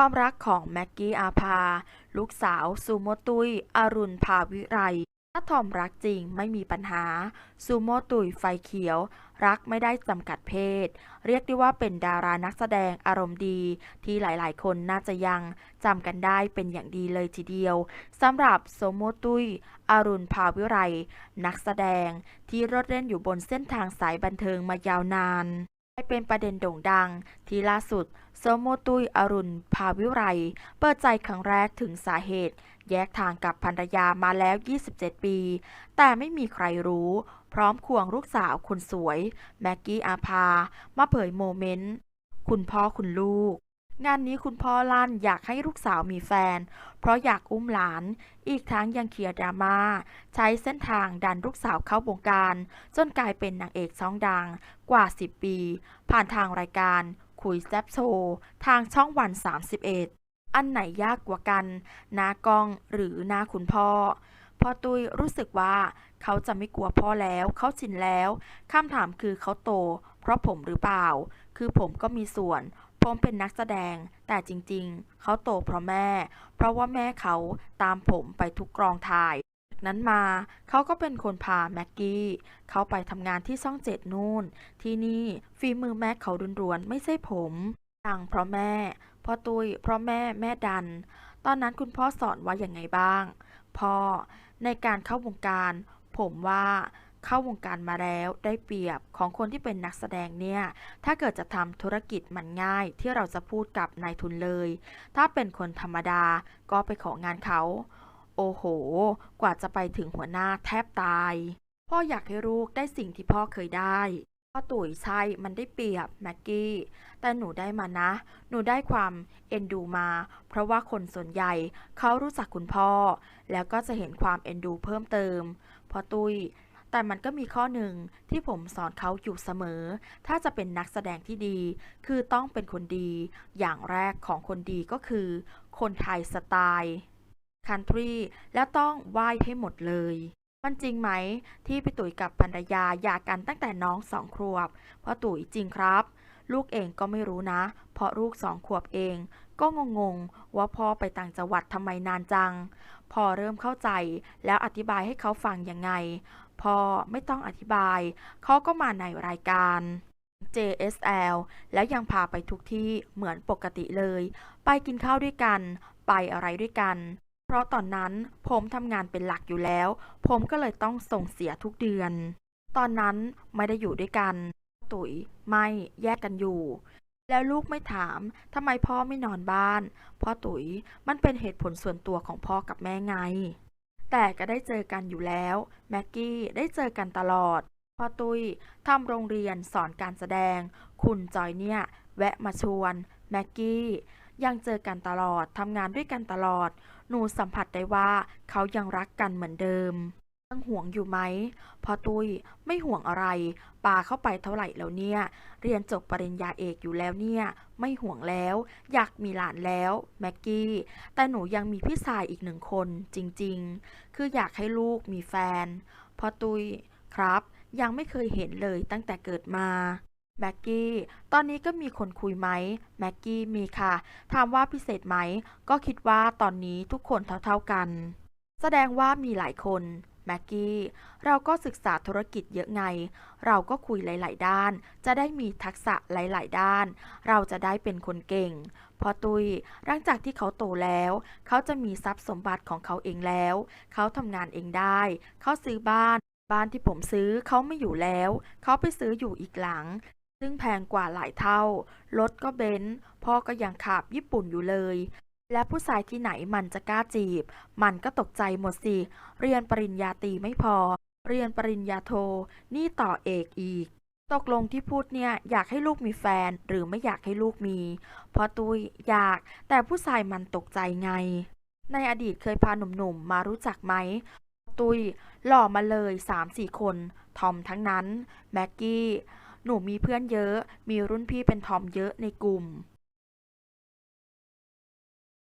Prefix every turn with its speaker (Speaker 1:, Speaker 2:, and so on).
Speaker 1: ความรักของแม็กกี้อาภา ลูกสาวซูโมตุยอรุณภาวิไรถ้าทอมรักจริงไม่มีปัญหา ซูโมตุยไฟเขียว รักไม่ได้จำกัดเพศ เรียกได้ว่าเป็นดารานักแสดงอารมณ์ดี ที่หลายๆ คนน่าจะยังจำกันได้เป็นอย่างดีเลยทีเดียวสำหรับโซโมตุยอรุณภาวิไรนักแสดงที่รถเล่นอยู่บนเส้นทางสายบันเทิงมายาวนาน เป็นประเด็นโด่งดัง ที่ล่าสุดโซโมตุยอรุณ ภาวิไร เปิดใจครั้งแรกถึงสาเหตุ แยกทางกับภรรยามาแล้ว 27 ปี แต่ไม่มีใครรู้ พร้อมควงลูกสาวคนสวย แม็กกี้อาภา มาเผยโมเมนต์ คุณพ่อคุณลูก งานนี้คุณพ่อลั่นอยากให้ลูกสาวมีแฟน เพราะอยากอุ้มหลาน อีกทั้งยังเคลียดราม่าใช้เส้นทางดันลูกสาวเข้าวงการ จนกลายเป็นนางเอกช่องดังกว่า 10 ปี ผ่านทางรายการคุยแซบโชว์ทางช่องวัน 31 อันไหนยากกว่ากันนากล้องหรือนาคุณพ่อพ่อตุ้ยรู้สึกว่าเขาจะไม่กลัวพ่อแล้ว เขาชินแล้วคำถามคือเขาโต เพราะผมหรือเปล่า คือผมก็มีส่วน ผมเป็นนักแสดง แต่จริงๆ เขาโตเพราะแม่ เพราะว่าแม่เขาตามผมไปทุกกองถ่าย นั้นมาเขาก็เป็นคนพาแม็กกี้ เขาไปทำงานที่ช่องเจ็ดนู่น ที่นี่ฝีมือแม็กเขารวนๆไม่ใช่ผมดังเพราะแม่พ่อตุยเพราะแม่แม่ดัน ตอนนั้นคุณพ่อสอนว่าอย่างไงบ้าง พ่อในการเข้าวงการ ผมว่า เข้าวงการมาแล้วได้เปรียบของคนที่เป็นนักแสดงเนี่ย ถ้าเกิดจะทำธุรกิจมันง่ายที่เราจะพูดกับนายทุนเลย ถ้าเป็นคนธรรมดาก็ไปของานเขา โอ้โห กว่าจะไปถึงหัวหน้าแทบตาย พ่ออยากให้ลูกได้สิ่งที่พ่อเคยได้พ่อตุ๋ยใช่ มันได้เปรียบแม็กกี้ แต่หนูได้มานะ หนูได้ความเอ็นดูมา เพราะว่าคนส่วนใหญ่เขารู้จักคุณพ่อ แล้วก็จะเห็นความเอ็นดูเพิ่มเติม พ่อตุ้ย แต่มันก็มีข้อหนึ่งที่ผมสอนเขาอยู่เสมอ ถ้าจะเป็นนักแสดงที่ดี คือต้องเป็นคนดี อย่างแรกของคนดีก็คือ คนไทยสไตล์คันทรีและต้องไหว้ให้หมดเลย มันจริงไหม ที่พี่ตุ๋ยกับภรรยาหย่ากันตั้งแต่น้องสองขวบเพ่อตุ๋ยจริงครับ ลูกเองก็ไม่รู้นะ เพราะลูกสองขวบเองก็งงๆ ว่าพ่อไปต่างจังหวัดทำไมนานจัง พอเริ่มเข้าใจแล้วอธิบายให้เขาฟังยังไง พ่อไม่ต้องอธิบาย เขาก็มาในรายการ JSL แล้วยังพาไปทุกที่เหมือนปกติเลย ไปกินข้าวด้วยกัน ไปอะไรด้วยกัน เพราะตอนนั้นผมทำงานเป็นหลักอยู่แล้ว ผมก็เลยต้องส่งเสียทุกเดือน ตอนนั้นไม่ได้อยู่ด้วยกัน ตุ๋ยไม่แยกกันอยู่ แล้วลูกไม่ถามทำไมพ่อไม่นอนบ้าน พ่อตุ๋ยมันเป็นเหตุผลส่วนตัวของพ่อกับแม่ไง แต่ก็ได้เจอกันอยู่แล้ว แม็กกี้ได้เจอกันตลอด พอตุยทำโรงเรียนสอนการแสดง คุณจอยเนี่ย แวะมาชวน แม็กกี้ ยังเจอกันตลอด ทำงานด้วยกันตลอด หนูสัมผัสได้ว่าเขายังรักกันเหมือนเดิม ยังห่วงอยู่ไหมพอตุยไม่ห่วงอะไรปาเข้าไปเท่าไหร่แล้วเนี่ย เรียนจบปริญญาเอกอยู่แล้วเนี่ย ไม่ห่วงแล้ว อยากมีหลานแล้วแม็กกี้ แต่หนูยังมีพี่ชายอีกหนึ่งคนจริงๆ คืออยากให้ลูกมีแฟน พอตุยครับ ยังไม่เคยเห็นเลยตั้งแต่เกิดมาแม็กกี้ ตอนนี้ก็มีคนคุยไหมแม็กกี้มีค่ะ ถามว่าพิเศษไหม ก็คิดว่าตอนนี้ทุกคนเท่าๆกัน แสดงว่ามีหลายคน แม็กกี้ เราก็ศึกษาธุรกิจเยอะไง เราก็คุยหลาย ๆ ด้าน จะได้มีทักษะหลาย ๆ ด้าน เราจะได้เป็นคนเก่ง พอตุยหลังจากที่เขาโตแล้ว เขาจะมีทรัพย์สมบัติของเขาเองแล้ว เขาทำงานเองได้ เขาซื้อบ้าน บ้านที่ผมซื้อเขาไม่อยู่แล้ว เขาไปซื้ออยู่อีกหลังซึ่งแพงกว่าหลายเท่า รถก็เบนซ์พ่อก็ยังขับญี่ปุ่นอยู่เลย และผู้ชายที่ไหนมันจะกล้าจีบ มันก็ตกใจหมดสิ เรียนปริญญาตรีไม่พอ เรียนปริญญาโท นี่ต่อเอกอีก ตกลงที่พูดเนี่ยอยากให้ลูกมีแฟนหรือไม่อยากให้ลูกมี เพราะตุยอยาก แต่ผู้ชายมันตกใจไง ในอดีตเคยพาหนุ่มๆมารู้จักไหม ตุยหล่อมาเลย3-4คน ทอมทั้งนั้น แม็กกี้ หนูมีเพื่อนเยอะ มีรุ่นพี่เป็นทอมเยอะในกลุ่ม